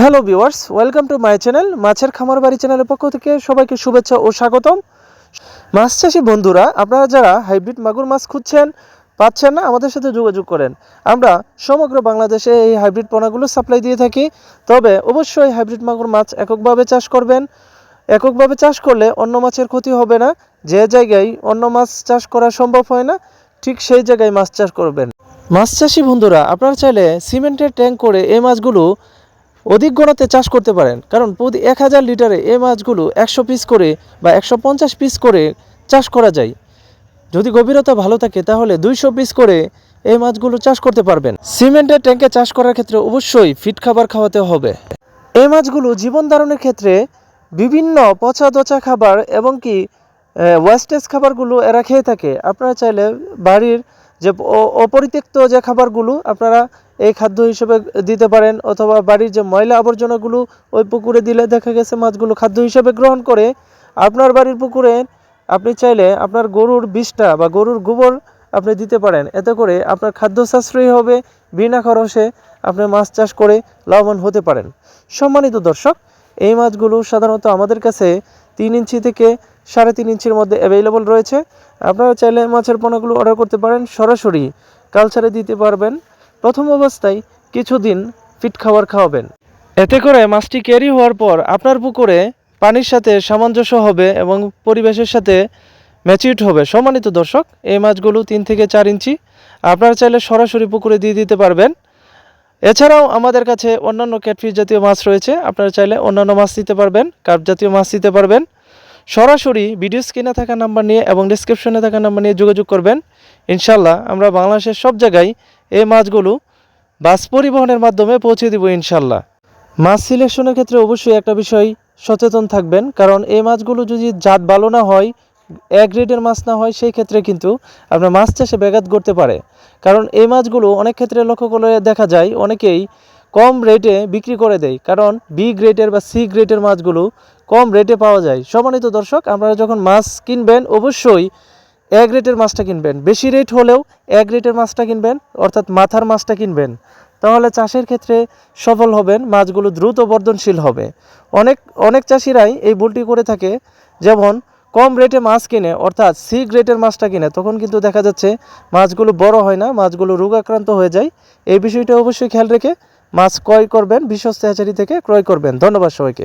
Hello viewers welcome to my channel মাছের খামার বাড়ি চ্যানেলের পক্ষ থেকে সবাইকে শুভেচ্ছা ও স্বাগতম। মাছ চাষি বন্ধুরা, আপনারা যারা হাইব্রিড মাগুর মাছ খুঁজছেন, পাচ্ছেন না, আমাদের সাথে যোগাযোগ করেন। আমরা সমগ্র বাংলাদেশে এই হাইব্রিড পোনাগুলো সাপ্লাই দিয়ে থাকি, তবে অবশ্যই হাইব্রিড মাগুর মাছ এককভাবে চাষ করবেন। এককভাবে চাষ করলে অন্য মাছের ক্ষতি হবে না, যে জায়গায় অন্য মাছ চাষ করা সম্ভব হয় না, ঠিক সেই জায়গায় মাছ চাষ করবেন। মাছ চাষি বন্ধুরা, আপনারা চাইলে সিমেন্টের ট্যাঙ্ক করে এই মাছগুলো অধিক গণতে চাষ করতে পারেন। কারণ প্রতি এক হাজার লিটারে এই মাছগুলো একশো পিস করে বা একশো পঞ্চাশ পিস করে চাষ করা যায়। যদি গভীরতা ভালো থাকে, তাহলে দুইশো পিস করে এই মাছগুলো চাষ করতে পারবেন। সিমেন্টের ট্যাঙ্কে চাষ করার ক্ষেত্রে অবশ্যই ফিট খাবার খাওয়াতে হবে। এই মাছগুলো জীবন ধারণের ক্ষেত্রে বিভিন্ন পচা দচা খাবার এবং কি ওয়েস্টেজ খাবারগুলো এরা খেয়ে থাকে। আপনারা চাইলে বাড়ির যে অপরিত্যক্ত যে খাবারগুলো আপনারা এই খাদ্য হিসেবে দিতে পারেন অথবা বাড়ির যে ময়লা আবর্জনাগুলো ওই পুকুরে দিলে দেখা গেছে মাছগুলো খাদ্য হিসেবে গ্রহণ করে। আপনার বাড়ির পুকুরে আপনি চাইলে আপনার গরুর বিষটা বা গরুর গোবর আপনি দিতে পারেন। এতে করে আপনার খাদ্য সাশ্রয়ী হবে, বিনা খরচে আপনি মাছ চাষ করে লাভবান হতে পারেন। সম্মানিত দর্শক, এই মাছগুলো সাধারণত আমাদের কাছে তিন ইঞ্চি থেকে সাড়ে তিন ইঞ্চির মধ্যে অ্যাভেলেবল রয়েছে। আপনারা চাইলে মাছের পোনাগুলো অর্ডার করতে পারেন। সরাসরি কালচারে দিতে পারবেন। প্রথম অবস্থায় কিছুদিন ফিট খাবার খাওয়াবেন। এতে করে মাছটি ক্যারি হওয়ার পর আপনার পুকুরে পানির সাথে সামঞ্জস্য হবে এবং পরিবেশের সাথে ম্যাচিউড হবে। সম্মানিত দর্শক, এই মাছগুলো তিন থেকে চার ইঞ্চি। আপনারা চাইলে সরাসরি পুকুরে দিয়ে দিতে পারবেন। এছাড়াও আমাদের কাছে অন্যান্য ক্যাটফিস জাতীয় মাছ রয়েছে। আপনারা চাইলে অন্যান্য মাছ দিতে পারবেন, কার্প জাতীয় মাছ দিতে পারবেন। সরাসরি ভিডিও স্ক্রিনে থাকা নাম্বার নিয়ে এবং ডিসক্রিপশনে থাকা নাম্বার নিয়ে যোগাযোগ করবেন। ইনশাল্লাহ আমরা বাংলাদেশের সব জায়গায় এই মাছগুলো বাস পরিবহনের মাধ্যমে পৌঁছে দিব ইনশাল্লাহ। মাছ সিলেকশনের ক্ষেত্রে অবশ্যই একটা বিষয় সচেতন থাকবেন, কারণ এই মাছগুলো যদি জাত ভালো না হয় এক গ্রেডের মাছ না হয়, সেই ক্ষেত্রে কিন্তু আপনার মাছ চাষে ব্যাঘাত করতে পারে। কারণ এই মাছগুলো অনেক ক্ষেত্রে লক্ষ্য করে দেখা যায়, অনেকেই কম রেটে বিক্রি করে দেয়। কারণ বি গ্রেডের বা সি গ্রেডের মাছগুলো কম রেটে পাওয়া যায়। সম্মানিত দর্শক, আপনারা যখন মাছ কিনবেন, অবশ্যই এক রেটের মাছটা কিনবেন, বেশি রেট হলেও এক রেটের মাছটা কিনবেন, অর্থাৎ মাথার মাছটা কিনবেন। তাহলে চাষের ক্ষেত্রে সফল হবেন, মাছগুলো দ্রুত বর্ধনশীল হবে। অনেক অনেক চাষিরাই এই ভুলটি করে থাকে, যেমন কম রেটে মাছ কিনে, অর্থাৎ সি গ্রেডের মাছটা কিনে, তখন কিন্তু দেখা যাচ্ছে মাছগুলো বড় হয় না, মাছগুলো রোগাক্রান্ত হয়ে যায়। এই বিষয়টা অবশ্যই খেয়াল রেখে মাছ ক্রয় করবেন, বিশ্বস্ত হ্যাচারি থেকে ক্রয় করবেন। ধন্যবাদ সবাইকে।